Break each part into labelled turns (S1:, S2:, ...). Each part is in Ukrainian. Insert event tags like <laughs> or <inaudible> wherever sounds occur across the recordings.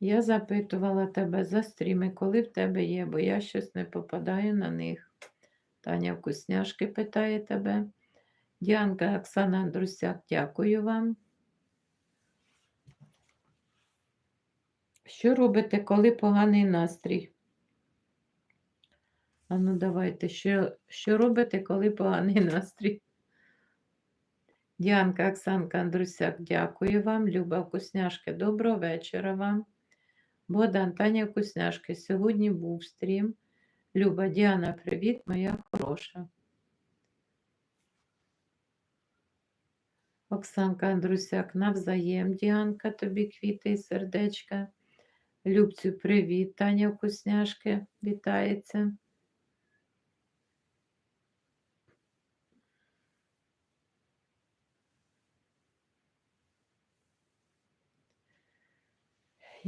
S1: Я запитувала тебе за стріми, коли в тебе є, бо я щось не попадаю на них. Таня Вкусняшки питає тебе. Діанка Оксана Андрусяк, дякую вам. Що робите, коли поганий настрій? А ну давайте, що, що робите, коли поганий настрій? Діанка Оксанка Андрусяк, дякую вам. Люба Вкусняшки, доброго вечора вам. Богдан, Таня Вкусняшки, сьогодні був стрім. Люба, Діана, привіт, моя хороша. Оксанка Андрусяк, навзаєм, Діанка, тобі квіти і сердечка. Любцю, привіт, Таня Вкусняшки, вітається.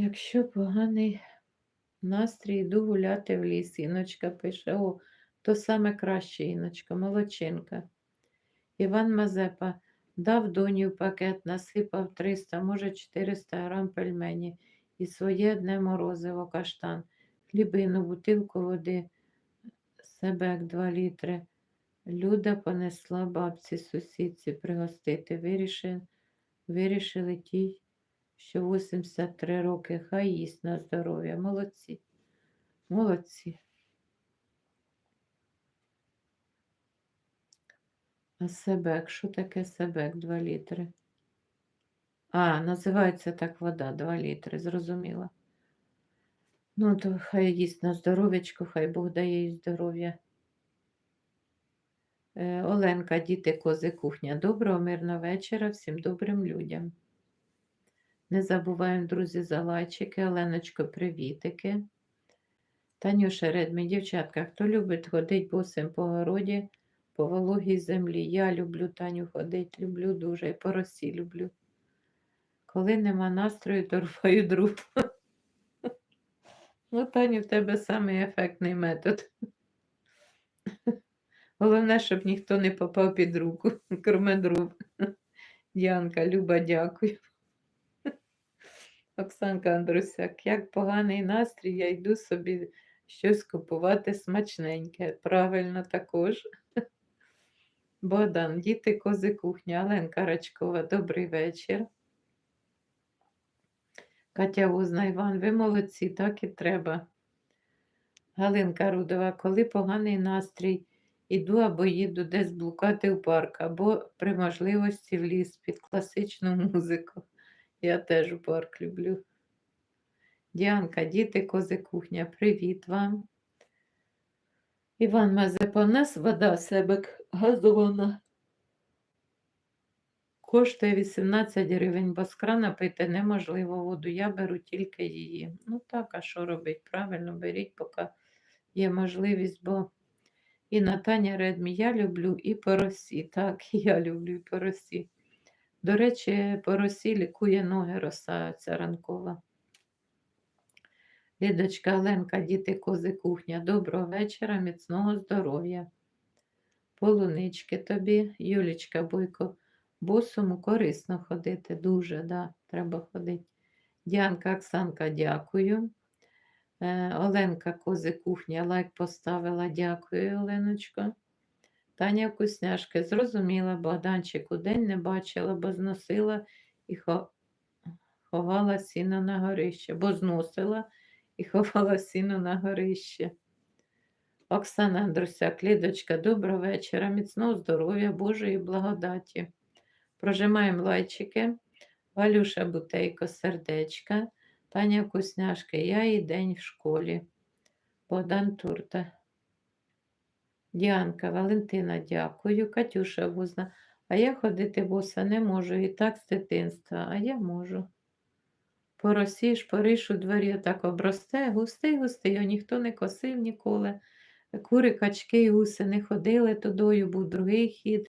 S1: Якщо поганий настрій, йду гуляти в ліс. Іночка пише, о, то саме краще, Іночка, молодчинка. Іван Мазепа дав доні в пакет, насипав 300, може 400 грам пельмені і своє одне морозиво каштан, хлібину, бутилку води, себек 2 літри. Люда понесла бабці сусідці пригостити. Вирішили, вирішили тій, що 83 роки, хай їсть на здоров'я. Молодці. Молодці. А себек, що таке себек 2 літри? А, називається так вода 2 літри, зрозуміла. Ну, то хай їсть на здоров'ячко, хай Бог дає їй здоров'я. Е, Оленка, діти, кози, кухня. Доброго, мирного вечора всім добрим людям. Не забуваємо, друзі, за лайчики. Оленочко, привітики. Танюша Редмі, дівчатка, хто любить ходити босим по городі, по вологій землі. Я люблю Таню ходити, люблю дуже, і по росі люблю. Коли нема настрою, то рваю дров. <laughs> Ну, Таню, в тебе самий ефектний метод. <laughs> Головне, щоб ніхто не попав під руку, кроме дров. Янка, Люба, дякую. Оксанка Андрусяк, як поганий настрій, я йду собі щось купувати смачненьке. Правильно також. Богдан, діти, кози кухня, Оленка Рачкова, добрий вечір. Катя Возна, Іван, ви молодці, так і треба. Галинка Рудова, коли поганий настрій, іду або їду десь блукати в парк, або при можливості в ліс під класичну музику. Я теж парк люблю. Діанка, діти, кози кухня, привіт вам. Іван Мазепа, у нас вода себек газована. Коштує 18 гривень, бо з крана пити неможливо воду. Я беру тільки її. Ну так, а що робить? Правильно, беріть, поки є можливість, бо і Натаня Редмі, я люблю і по росі. Так, <laughs> я люблю і по росі. До речі, по росі лікує ноги роса ця ранкова. Лідочка Оленка, діти, кози, кухня. Доброго вечора, міцного здоров'я. Полунички тобі, Юлічка Бойко, босому корисно ходити. Дуже, да, треба ходити. Діанка Оксанка, дякую. Е, Оленка Кози кухня, лайк поставила. Дякую, Оленочко. Таня Вкусняшки, зрозуміла, Богданчику день не бачила, бо зносила і хо- ховала сіно на горище, бо зносила і ховала сіно на горище. Оксана Андрусяк, Лідочка, доброго вечора, міцного здоров'я, Божої благодаті. Прожимаємо лайчики. Валюша Бутейко, сердечка. Таня Вкусняшка, я і день в школі. Богдан Турта. Діанка, Валентина, дякую. Катюша Вузна. А я ходити боса не можу. І так з дитинства, а я можу. Поросіш, росі у дворі так обросте, густий, густий, його ніхто не косив ніколи. Кури, качки гуси не ходили тудою, був другий хід.